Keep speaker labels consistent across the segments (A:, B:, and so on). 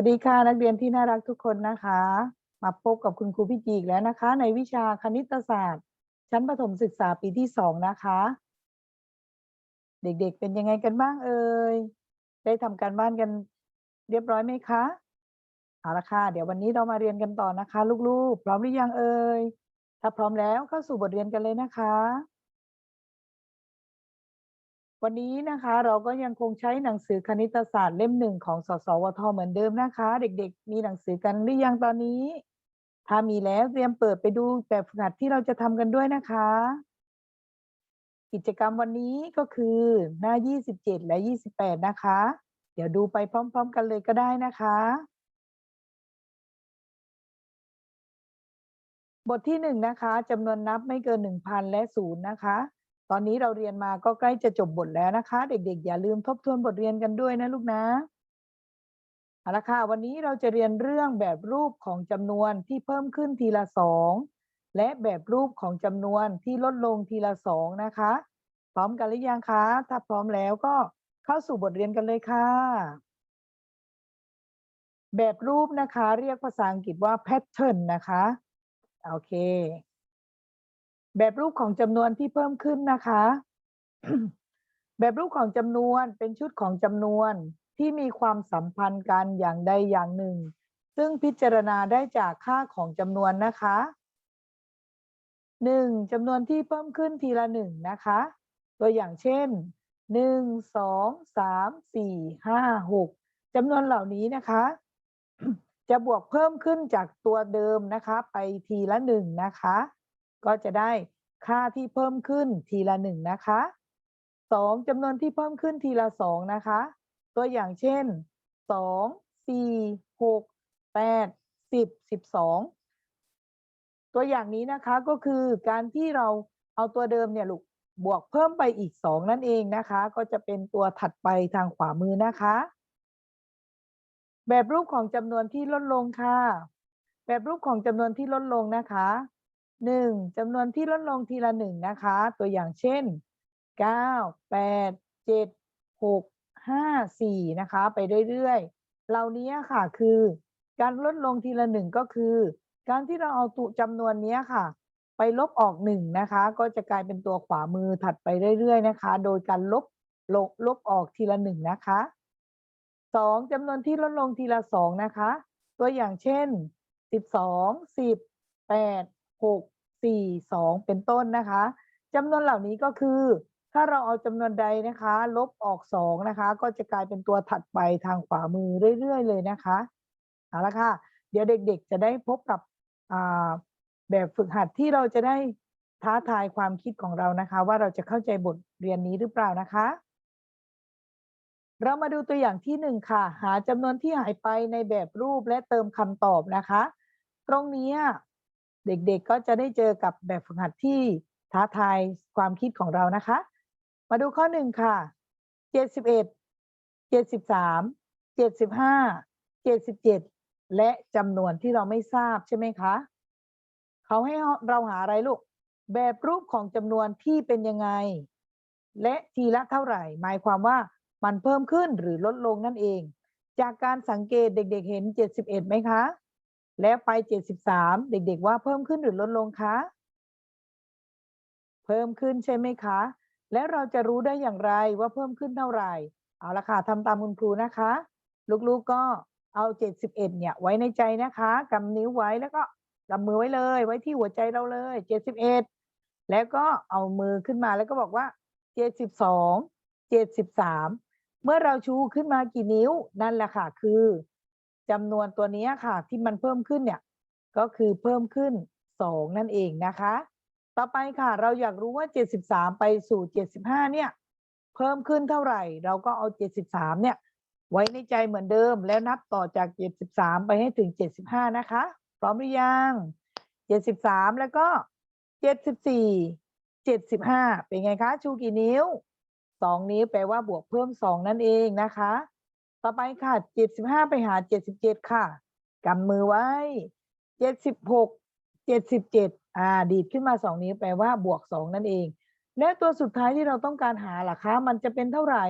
A: วัสดีค่ะนักเรียนที่น่ารักทุกคนนะคะ มาพบกับคุณครูพี่จีอีกแล้วนะคะ ในวิชาคณิตศาสตร์ ชั้นประถมศึกษาปีที่สองนะคะ เด็กๆเป็นยังไงกันบ้างเอ่ยได้ทำการบ้านกันเรียบร้อยไหมคะเอาละค่ะเดี๋ยววันนี้เรามาเรียนกันต่อนะคะ ลูกๆ พร้อมหรือยังเอ่ยถ้าพร้อมแล้วเข้าสู่บทเรียนกันเลยนะคะ วันนี้นะคะเราก็ยังคงใช้หนังสือคณิตศาสตร์เล่มหนึ่งของสสวทเหมือนเดิมนะคะ เด็กๆ มีหนังสือกันหรือยังตอนนี้ ถ้ามีแล้วเตรียมเปิดไปดูแบบฝึกหัดที่เราจะทำกันด้วยนะคะ กิจกรรมวันนี้ก็คือหน้า 27 และ 28 นะคะ เดี๋ยวดูไปพร้อม ๆ กันเลยก็ได้นะคะ บทที่หนึ่งนะคะจำนวนนับไม่เกิน 1,000 และศูนย์นะคะ ตอนนี้เราเรียนมาก็ใกล้จะจบบทแล้วนะคะ เด็ก ๆ อย่าลืมทบทวนบทเรียนกันด้วยนะลูกนะเอาละค่ะวันนี้เราจะเรียนเรื่องแบบรูปของจำนวนที่เพิ่มขึ้นทีละสองและแบบรูปของจำนวนที่ลดลงทีละสองนะคะ พร้อมกันหรือยังคะ ถ้าพร้อมแล้วก็เข้าสู่บทเรียนกันเลยค่ะ แบบรูปนะคะ เรียกภาษาอังกฤษว่า pattern นะคะ โอเค แบบรูปของจำนวนที่เพิ่มขึ้นนะคะ แบบรูปของจำนวนเป็นชุดของจำนวนที่มีความสัมพันธ์กันอย่างใดอย่างหนึ่ง ซึ่งพิจารณาได้จากค่าของจำนวนนะคะหนึ่งจำนวนที่เพิ่มขึ้นทีละหนึ่งนะคะ ตัวอย่างเช่นหนึ่งสองสามสี่ห้าหกจำนวนเหล่านี้นะคะ จะบวกเพิ่มขึ้นจากตัวเดิมนะคะ ไปทีละหนึ่งนะคะ ก็จะได้ค่าที่เพิ่มขึ้นทีละหนึ่งนะคะสองจำนวนที่เพิ่มขึ้นทีละสองนะคะ ตัวอย่างเช่นสองสี่หกแปดสิบสิบสองตัวอย่างนี้นะคะก็คือการที่เราเอาตัวเดิมเนี่ยลูกบวกเพิ่มไปอีกสองนั่นเองนะคะ ก็จะเป็นตัวถัดไปทางขวามือนะคะ แบบรูปของจำนวนที่ลดลงค่ะ แบบรูปของจำนวนที่ลดลงนะคะ หนึ่งจำนวนที่ลดลงทีละหนึ่งนะคะ ตัวอย่างเช่นเก้าแปดเจ็ดหกห้าสี่นะคะ ไปเรื่อยๆเหล่านี้ค่ะคือ การลดลงทีละหนึ่งก็คือ การที่เราเอาตัวจำนวนนี้ค่ะ ไปลบออกหนึ่งนะคะ ก็จะกลายเป็นตัวขวามือถัดไปเรื่อยๆนะคะ โดยการลบลบลบออกทีละหนึ่งนะคะสองจำนวนที่ลดลงทีละสองนะคะ ตัวอย่างเช่นสิบสองสิบแปด หกสี่สองเป็นต้นนะคะจำนวนเหล่านี้ก็คือ ถ้าเราเอาจำนวนใดนะคะ ลบออกสองนะคะ ก็จะกลายเป็นตัวถัดไปทางขวามือเรื่อยๆ เลยนะคะเอาละค่ะ เดี๋ยวเด็กๆ จะได้พบกับแบบฝึกหัดที่เราจะได้ท้าทายความคิดของเรานะคะ ว่าเราจะเข้าใจบทเรียนนี้หรือเปล่านะคะ เรามาดูตัวอย่างที่หนึ่งค่ะ หาจำนวนที่หายไปในแบบรูปและเติมคำตอบนะคะ ตรงนี้ เด็กๆก็จะได้เจอกับแบบฝึกหัดที่ท้าทายความคิดของเรานะคะ มาดูข้อหนึ่งค่ะเจ็ดสิบเอ็ดเจ็ดสิบสามเจ็ดสิบห้าเจ็ดสิบเจ็ดและจำนวนที่เราไม่ทราบใช่ไหมคะเขาให้เราหาอะไรลูก แบบรูปของจำนวนที่เป็นยังไง และทีละเท่าไหร่ หมายความว่ามันเพิ่มขึ้นหรือลดลงนั่นเอง จากการสังเกตเด็กๆเห็น 71ไหมคะ แล้วไป73เด็ก ๆ ว่าเพิ่มขึ้นหรือลดลงคะ เพิ่มขึ้นใช่ไหมคะ แล้วเราจะรู้ได้อย่างไรว่าเพิ่มขึ้นเท่าไหร่ เอาละค่ะทำตามคุณครูนะคะ ลูกๆก็เอา71เอ็ดเนี่ยไว้ในใจนะคะกำนิ้วไว้แล้วก็กำมือไว้เลย ไว้ที่หัวใจเราเลย71แล้วก็เอามือขึ้นมาแล้วก็บอกว่า72 73เมื่อเราชูขึ้นมากี่นิ้วนั่นแหละค่ะคือ จำนวนตัวนี้ค่ะ ที่มันเพิ่มขึ้นเนี่ย ก็คือเพิ่มขึ้น 2 นั่นเองนะคะ ต่อไปค่ะเราอยากรู้ว่า 73 ไปสู่ 75 เนี่ย เพิ่มขึ้นเท่าไหร่ เราก็เอา 73 เนี่ย ไว้ในใจเหมือนเดิม แล้วนับต่อจาก 73 ไปให้ถึง 75 นะคะ พร้อมหรือยัง 73 แล้วก็ 74 75 เป็นไงคะ ชูกี่นิ้ว 2 นิ้วแปลว่าบวกเพิ่ม 2 นั่นเองนะคะ ต่อไปค่ะ75ไปหา77ค่ะกำมือไว้76 77อ่าดีดขึ้นมา2นิ้วแปลว่าบวก2นั่นเอง และตัวสุดท้ายที่เราต้องการหาล่ะคะ มันจะเป็นเท่าไหร่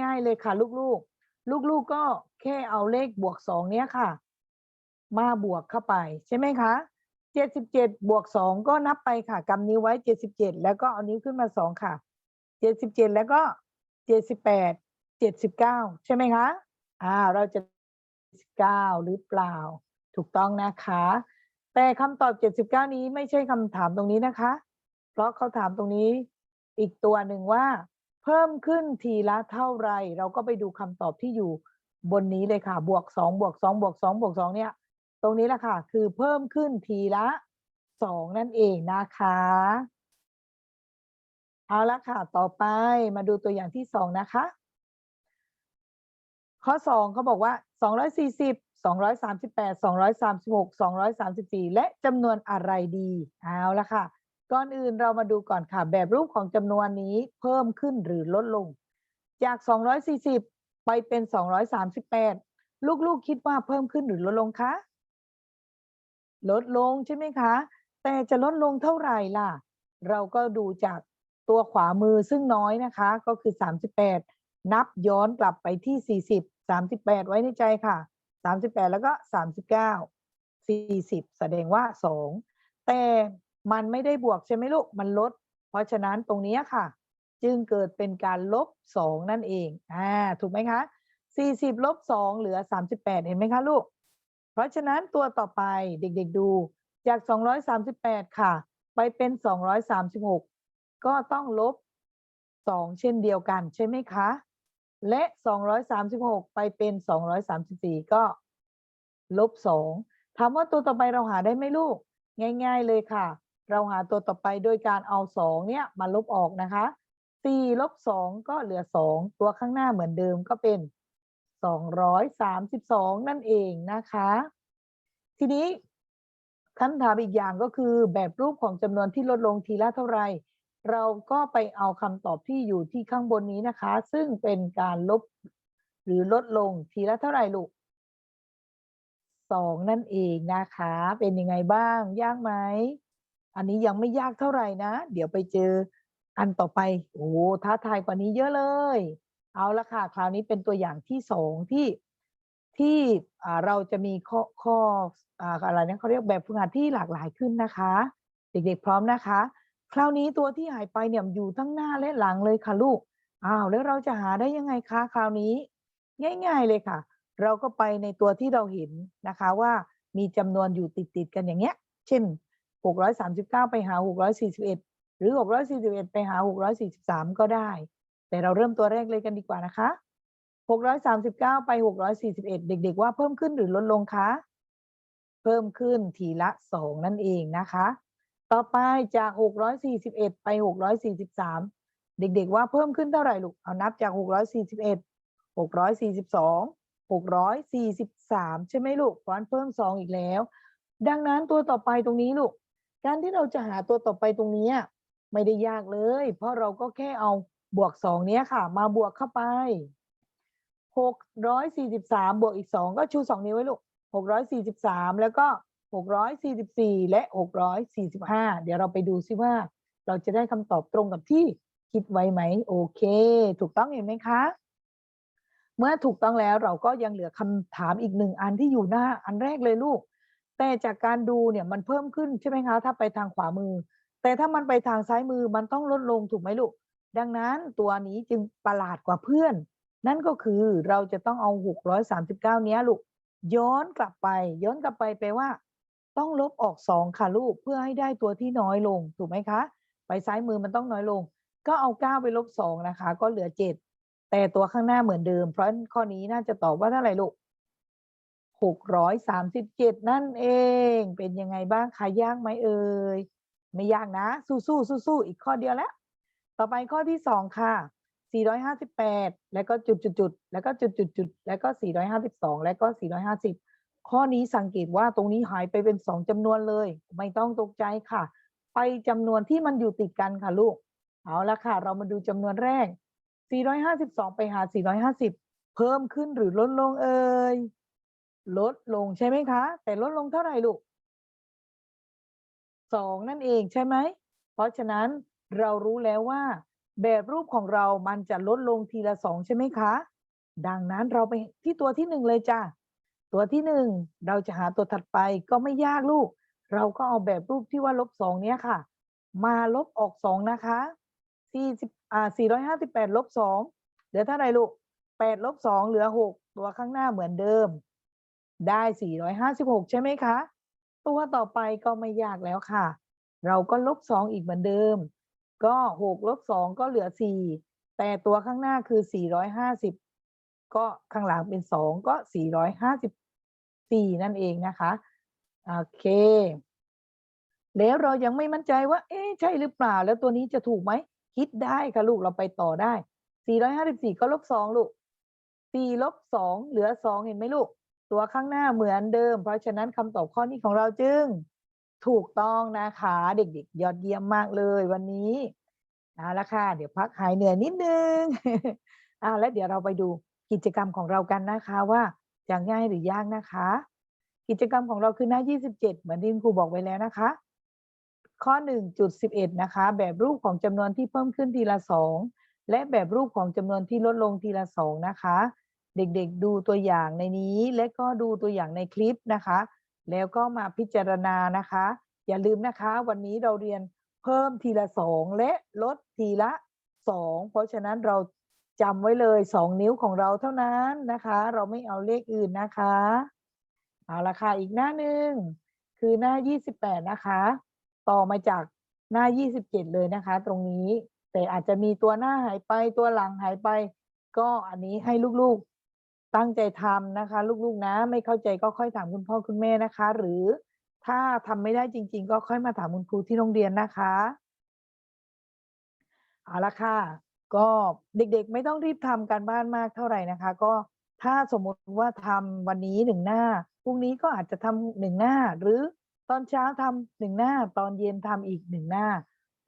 A: ง่าย ๆ เลยค่ะ ลูกๆ ลูกๆก็แค่เอาเลขบวกสองเนี้ยค่ะ มาบวกเข้าไปใช่ไหมคะเจ็ดสิบเจ็ดบวกสองก็นับไปค่ะกำนิ้วไว้เจ็ดสิบเจ็ดแล้วก็เอานิ้วขึ้นมาสองค่ะเจ็ดสิบเจ็ดแล้วก็เจ็ดสิบแปด เจ็ดสิบเก้าใช่ไหมคะอ่าเราจะสิบเก้าหรือเปล่า ถูกต้องนะคะ แต่คำตอบเจ็ดสิบเก้านี้ไม่ใช่คำถามตรงนี้นะคะ เพราะเขาถามตรงนี้อีกตัวหนึ่งว่า เพิ่มขึ้นทีละเท่าไร เราก็ไปดูคำตอบที่อยู่บนนี้เลยค่ะ บวกสองบวกสองบวกสองบวกสองเนี่ย ตรงนี้แหละค่ะ คือเพิ่มขึ้นทีละสองนั่นเองนะคะเอาละค่ะ ต่อไปมาดูตัวอย่างที่สองนะคะ ข้อสองเขาบอกว่าสองร้อยสี่สิบสองร้อยสามสิบแปดสองร้อยสามสิบหกสองร้อยสามสิบสี่และจำนวนอะไรดีเอาละค่ะ ก่อนอื่นเรามาดูก่อนค่ะ แบบรูปของจำนวนนี้เพิ่มขึ้นหรือลดลง จาก240ไปเป็น238ลูกๆคิดว่าเพิ่มขึ้นหรือลดลงคะลดลงใช่ไหมคะ แต่จะลดลงเท่าไหร่ล่ะ เราก็ดูจากตัวขวามือซึ่งน้อยนะคะ ก็คือ38 นับย้อนกลับไปที่ 40 38 ไว้ในใจค่ะ 38 แล้วก็ 39 40 แสดงว่า 2 แต่มันไม่ได้บวกใช่ไหมลูก มันลด เพราะฉะนั้นตรงนี้ค่ะ จึงเกิดเป็นการลบ 2 นั่นเอง อ่า ถูกไหมคะ 40 ลบ 2 เหลือ 38 เห็นไหมคะลูก เพราะฉะนั้นตัวต่อไปเด็กๆดูจาก 238 ค่ะ ไปเป็น 236 ก็ต้องลบ 2 เช่นเดียวกันใช่ไหมคะ และ236ไปเป็น234ก็ลบ2ถามว่าตัวต่อไปเราหาได้ไหมลูก ง่าย ๆเลยค่ะ เราหาตัวต่อไปโดยการเอา2เนี่ยมาลบออกนะคะ4ลบ2ก็เหลือ2ตัวข้างหน้าเหมือนเดิมก็เป็น232นั่นเองนะคะ ทีนี้คำถามอีกอย่างก็คือแบบรูปของจำนวนที่ลดลงทีละเท่าไหร่ เราก็ไปเอาคำตอบที่อยู่ที่ข้างบนนี้นะคะ ซึ่งเป็นการลบหรือลดลงทีละเท่าไหร่ลูกสองนั่นเองนะคะ เป็นยังไงบ้าง ยากไหม อันนี้ยังไม่ยากเท่าไหร่นะ เดี๋ยวไปเจออันต่อไป โอ้ท้าทายกว่านี้เยอะเลย เอาละค่ะ คราวนี้เป็นตัวอย่างที่สองที่ที่อ่าเราจะมีข้อข้ออ่าอะไรนะเขาเรียกแบบฝึกหัดที่หลากหลายขึ้นนะคะ เด็กๆพร้อมนะคะ คราวนี้ตัวที่หายไปเนี่ยอยู่ทั้งหน้าและหลังเลยค่ะลูก อ้าวแล้วเราจะหาได้ยังไงคะคราวนี้ ง่ายๆเลยค่ะ เราก็ไปในตัวที่เราเห็นนะคะว่ามีจำนวนอยู่ติดๆกันอย่างเงี้ย เช่น 639 ไปหา 641 หรือ 641 ไปหา 643 ก็ได้ แต่เราเริ่มตัวแรกเลยกันดีกว่านะคะ 639 ไป 641 เด็ก ๆ ว่าเพิ่มขึ้นหรือลดลงคะ เพิ่มขึ้นทีละ 2 นั่นเองนะคะ ต่อไปจาก641ไป643เด็กๆว่าเพิ่มขึ้นเท่าไหร่ลูก เอานับจาก641 642 643ใช่ไหมลูกเพราะฉะนั้นเพิ่ม2อีกแล้ว ดังนั้นตัวต่อไปตรงนี้ลูก การที่เราจะหาตัวต่อไปตรงนี้ไม่ได้ยากเลย เพราะเราก็แค่เอาบวก2เนี้ยค่ะ มาบวกเข้าไป643บวกอีก2ก็ชู2นิ้วไว้ลูก643แล้วก็ 644 และ 645 เดี๋ยวเราไปดูซิว่า เราจะได้คำตอบตรงกับที่คิดไว้ไหม โอเค ถูกต้องเห็นไหมคะ เมื่อถูกต้องแล้วเราก็ยังเหลือคำถามอีกหนึ่งอันที่อยู่หน้าอันแรกเลยลูก แต่จากการดูเนี่ยมันเพิ่มขึ้นใช่ไหมคะ ถ้าไปทางขวามือ แต่ถ้ามันไปทางซ้ายมือมันต้องลดลงถูกไหมลูก ดังนั้นตัวนี้จึงประหลาดกว่าเพื่อน นั่นก็คือเราจะต้องเอา 639 เนี้ยลูกย้อนกลับไป ย้อนกลับไปแปลว่า ต้องลบออก2ค่ะลูกเพื่อให้ได้ตัวที่น้อยลงถูกไหมคะไปซ้ายมือมันต้องน้อยลง ก็เอา9ไปลบ2นะคะ ก็เหลือ7แต่ตัวข้างหน้าเหมือนเดิม เพราะฉะนั้นข้อนี้น่าจะตอบว่าเท่าไหร่ลูก637นั่นเอง เป็นยังไงบ้างคะยากไหมเอ่ยไม่ยากนะ สู้ๆสู้ๆอีกข้อเดียวแล้ว ต่อไปข้อที่2ค่ะ458แปดแล้วก็จุดจุดจุดแล้วก็จุดจุดจุดแล้วก็452แล้วก็450 ข้อนี้สังเกตว่าตรงนี้หายไปเป็น2จำนวนเลย ไม่ต้องตกใจค่ะ ไปจำนวนที่มันอยู่ติดกันค่ะลูก เอาละค่ะ เรามาดูจำนวนแรก 452 ไปหา 450 เพิ่มขึ้นหรือลดลงเอ่ย ลดลงใช่ไหมคะ แต่ลดลงเท่าไหร่ลูกสองนั่นเองใช่ไหม เพราะฉะนั้นเรารู้แล้วว่า แบบรูปของเรามันจะลดลงทีละสองใช่ไหมคะ ดังนั้นเราไปที่ตัวที่หนึ่งเลยจ้ะ ตัวที่หนึ่งเราจะหาตัวถัดไปก็ไม่ยากลูก เราก็เอาแบบรูปที่ว่าลบสองเนี้ยค่ะ มาลบออกสองนะคะสี่สิบอ่าสี่ร้อยห้าสิบแปดลบสองเหลือเท่าไหร่ลูกแปดลบสองเหลือหกตัวข้างหน้าเหมือนเดิม ได้สี่ร้อยห้าสิบหกใช่ไหมคะ ตัวต่อไปก็ไม่ยากแล้วค่ะ เราก็ลบสองอีกเหมือนเดิม ก็หกลบสองก็เหลือสี่แต่ตัวข้างหน้าคือสี่ร้อยห้าสิบก็ข้างหลังเป็นสองก็สี่ร้อยห้าสิบ สี่นั่นเองนะคะ โอเค แล้วเรายังไม่มั่นใจว่า เอ๊ะใช่หรือเปล่า แล้วตัวนี้จะถูกไหม คิดได้ค่ะลูกเราไปต่อได้ 454 ก็ลบ 2 ลูก 4 ลบ 2 เหลือ 2 เห็นไหมลูก ตัวข้างหน้าเหมือนเดิม เพราะฉะนั้นคำตอบข้อนี้ของเราจึง ถูกต้องนะคะ เด็กๆ ยอดเยี่ยมมากเลยวันนี้เอาละค่ะ เดี๋ยวพักหายเหนื่อยนิดนึงอ่าแล้วเดี๋ยวเราไปดูกิจกรรมของเรากันนะคะว่า จะง่ายหรือยากนะคะ กิจกรรมของเราคือหน้า 27 เหมือนที่คุณครูบอกไว้แล้วนะคะ ข้อ 1.11 นะคะ แบบรูปของจำนวนที่เพิ่มขึ้นทีละ 2 และแบบรูปของจำนวนที่ลดลงทีละ 2 นะคะ เด็กๆดูตัวอย่างในนี้และก็ดูตัวอย่างในคลิปนะคะ แล้วก็มาพิจารณานะคะ อย่าลืมนะคะ วันนี้เราเรียนเพิ่มทีละ 2 และลดทีละ 2 เพราะฉะนั้นเรา จำไว้เลย2นิ้วของเราเท่านั้นนะคะ เราไม่เอาเลขอื่นนะคะ เอาละค่ะอีกหน้าหนึ่งคือหน้า 28 นะคะ ต่อมาจากหน้า 27 เลยนะคะ ตรงนี้แต่อาจจะมีตัวหน้าหายไปตัวหลังหายไป ก็อันนี้ให้ลูกๆตั้งใจทำนะคะ ลูกๆนะ ไม่เข้าใจก็ค่อยถามคุณพ่อคุณแม่นะคะ หรือถ้าทำไม่ได้จริง ๆ ก็ค่อยมาถามคุณครูที่โรงเรียนนะคะเอาละค่ะ ก็เด็กๆ ไม่ต้องรีบทำการบ้านมากเท่าไหร่นะคะ ก็ถ้าสมมุติว่าทำวันนี้หนึ่งหน้าพรุ่งนี้ก็อาจจะทำหนึ่งหน้า หรือตอนเช้าทำหนึ่งหน้า ตอนเย็นทำอีกหนึ่งหน้า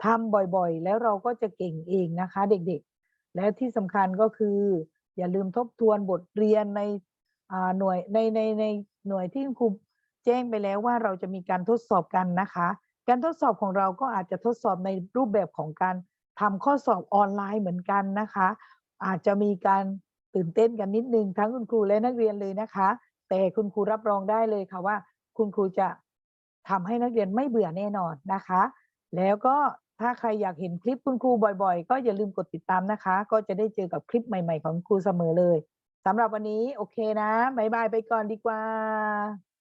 A: ทำบ่อยๆ แล้วเราก็จะเก่งเองนะคะ เด็กๆ และที่สำคัญก็คือ อย่าลืมทบทวนบทเรียนในหน่วยในในในหน่วยที่คุณครูแจ้งไปแล้วว่าเราจะมีการทดสอบกันนะคะ การทดสอบของเราก็อาจจะทดสอบในรูปแบบของการ ทำข้อสอบออนไลน์เหมือนกันนะคะ อาจจะมีการตื่นเต้นกันนิดนึงทั้งคุณครูและนักเรียนเลยนะคะ แต่คุณครูรับรองได้เลยค่ะว่า คุณครูจะทำให้นักเรียนไม่เบื่อแน่นอนนะคะ แล้วก็ถ้าใครอยากเห็นคลิปคุณครูบ่อยๆ ก็อย่าลืมกดติดตามนะคะ ก็จะได้เจอกับคลิปใหม่ ๆ ของครูเสมอเลยสำหรับวันนี้โอเคนะบายบายไปก่อนดีกว่า